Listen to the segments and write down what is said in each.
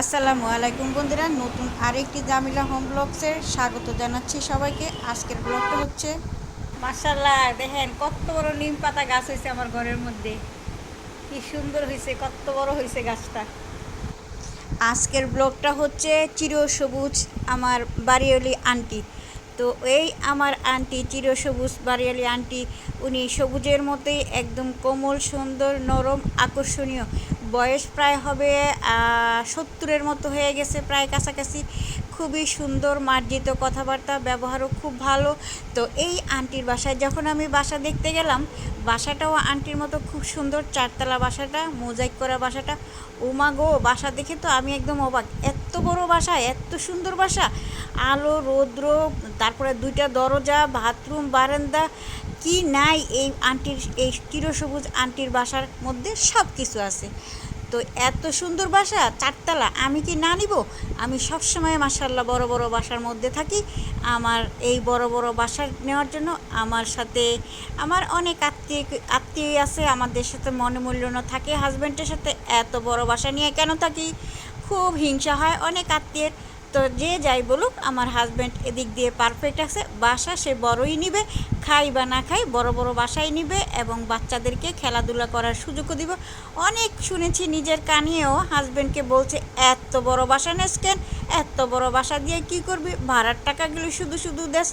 আসসালামু আলাইকুম বন্ধুরা নতুন আরেকটি জামিলা হোম ব্লগসের স্বাগত জানাচ্ছি সবাইকে। আজকের ব্লগটা হচ্ছে মাশাল্লাহ দেখেন কত বড় নিম পাতা গাছ হয়েছে আমার ঘরের মধ্যে। কি সুন্দর হয়েছে কত বড় হয়েছে গাছটা। আজকের ব্লগটা হচ্ছে চিরসবুজ আমার বাড়িওয়ালি আন্টি। তো এই আমার আন্টি চিরসবুজ বাড়িওয়ালি আন্টি উনি সবুজের মতোই একদম কোমল সুন্দর নরম আকর্ষণীয়। বয়স প্রায় হবে সত্তরের মতো হয়ে গেছে, প্রায় কাছাকাছি। খুবই সুন্দর, মার্জিত কথাবার্তা, ব্যবহারও খুব ভালো। তো এই আন্টির বাসায় যখন আমি বাসা দেখতে গেলাম, বাসাটাও আন্টির মতো খুব সুন্দর, চারতলা বাসাটা, মোজাইক করা বাসাটা। ওমা গো, বাসা দেখে তো আমি একদম অবাক। এত বড় বাসা, এত সুন্দর বাসা। আলো, রৌদ্র, তারপরে দুইটা দরজা, বাথরুম, বারান্দা। কি নাই এই আন্টির, এই চিরসবুজ আন্টির বাসার মধ্যে সব কিছু আছে। তো এত সুন্দর বাসা, চারতলা, আমি কি না নিব? আমি সবসময় মাসাল্লাহ বড় বড় বাসার মধ্যে থাকি। আমার এই বড় বড় বাসা নেওয়ার জন্য আমার সাথে আমার অনেক আত্মীয় আত্মীয় আছে, আমাদের সাথে মনে মূল্যন থাকে। হাজব্যান্ডের সাথে এত বড় বাসা নিয়ে কেন থাকি? খুব হিংসা হয়, অনেক আত্মীয়ের। তো যে যাই বলুক, আমার হাজব্যান্ড এদিক দিয়ে পারফেক্ট আছে। বাসা সে বড়ই নিবে, খাই বা না খাই বড় বড় বাসাই নিবে এবং বাচ্চাদেরকে খেলাধুলা করার সুযোগও দিব। অনেক শুনেছি নিজের কানিয়েও হাজব্যান্ডকে বলছে, এত বড় বাসা নেস কেন? এত বড় বাসা দিয়ে কি করবি? ভাড়ার টাকাগুলো শুধু শুধু দেশ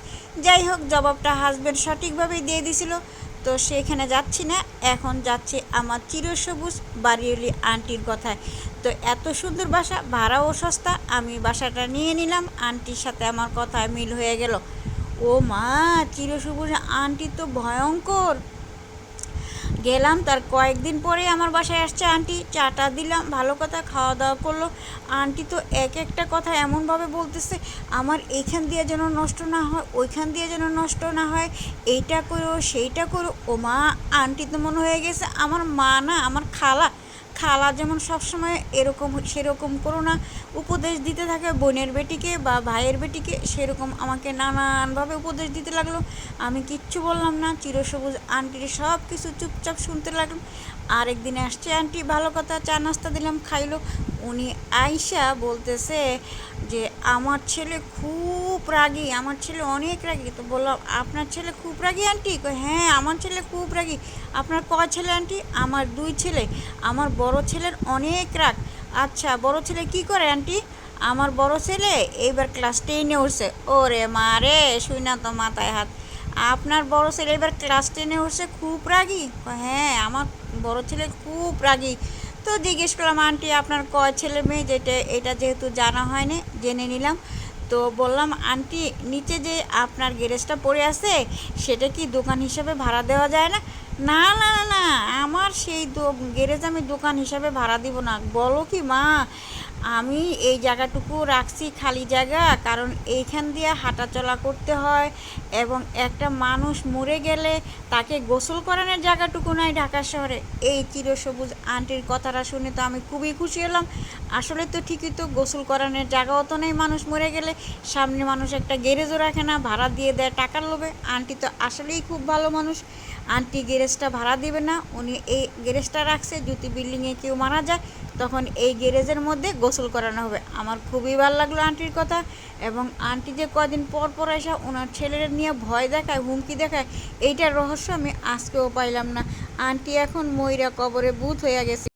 যাই হোক, জবাবটা হাজব্যান্ড সঠিকভাবেই দিয়ে দিছিল। তো সেখানে যাচ্ছি না। এখন যাচ্ছি আমার চিরসবুজ বাড়িওলি আন্টির কথায়। তো এত সুন্দর বাসা, ভাড়াও সস্তা। আমি বাসাটা নিয়ে নিলাম, আন্টির সাথে আমার কথায় মিল হয়ে গেল। ও মা, চিরসবুজ আন্টি তো ভয়ঙ্কর। গেলাম, তার কয়েকদিন পরে আমার বাসায় আসছে আন্টি, চাটা দিলাম, ভালো কথা খাওয়া দাওয়া করল। আন্টি তো এক একটা কথা এমনভাবে বলতেছে, আমার এইখান দিয়ে যেন নষ্ট না হয়, ওইখান দিয়ে যেন নষ্ট না হয়, এইটা করো, সেইটা করো। ও মা, আন্টি তো মনে হয়ে গেছে, আমার মা না, আমার খালা খালা যেমন সবসময় এরকম, সেরকম করো না উপদেশ দিতে থাকে, বোনের বেটিকে বা ভাইয়ের বেটিকে সেরকম আমাকে নানানভাবে উপদেশ দিতে লাগল। আমি কিচ্ছু বললাম না, চিরসবুজ আন্টির সব কিছু চুপচাপ শুনতে লাগলাম আরেকদিনে আসছে, আন্টি, ভালো কথা, চা নাস্তা দিলাম, খাইলো। উনি আইসা বলতেছে যে, আমার ছেলে খুব রাগী, আমার ছেলে অনেক রাগী। তো বললাম, আপনার ছেলে খুব রাগী, আন্টি? হ্যাঁ আমার ছেলে খুব রাগী। আপনার ক ছেলে, আন্টি? আমার দুই ছেলে। আমার বড় ছেলের অনেক রাগ। আচ্ছা বড় ছেলে কি করে, আন্টি? আমার বড় ছেলে এইবার ক্লাস টেনে উঠছে। ওরে মা রে, শুই না তো মাথায় হাত। আপনার বড় ছেলে এবার ক্লাস টেনে উঠছে, খুব রাগী? হ্যাঁ আমার বড় ছেলে খুব রাগি। তো জিজ্ঞেস করলাম, আন্টি, আপনার ক ছেলে মেয়ে? যেটা, এটা যেহেতু জানা হয়নি, জেনে নিলাম। তো বললাম, আন্টি, নিচে যে আপনার গ্যারেজটা পড়ে আছে, সেটা কি দোকান হিসাবে ভাড়া দেওয়া যায় না? না না না না, আমার সেই গ্যারেজ আমি দোকান হিসাবে ভাড়া দিব না। বলো কি মা? আমি এই জায়গাটুকু রাখছি খালি জায়গা, কারণ এইখান দিয়ে হাঁটাচলা করতে হয় এবং একটা মানুষ মরে গেলে তাকে গোসল করানোর জায়গাটুকু নাই ঢাকা শহরে। এই চিরসবুজ আন্টির কথাটা শুনে তো আমি খুবই খুশি হলাম। আসলে তো ঠিকই তো গোসল করানোর জায়গাও তো নেই মানুষ মরে গেলে। সামনে মানুষ একটা গ্যারেজও রাখে না, ভাড়া দিয়ে দেয় টাকার লোভে। আন্টি তো আসলেই খুব ভালো মানুষ। আন্টি গ্যারেজটা ভাড়া দিবে না, উনি এই গ্যারেজটা রাখছে, যদি বিল্ডিংয়ে কেউ মারা যায় তখন এই গ্যারেজের মধ্যে গোসল করানো হবে। আমার খুবই ভালো লাগল আন্টির কথা এবং আন্টি যে কদিন পর পর আসা ওনার ছেলের নিয়ে ভয় দেখায়, হুমকি দেখায়, এইটার রহস্য আমি আজকেও পাইলাম না। আন্টি এখন ময়রা কবরে বুথ হয়ে গেছে।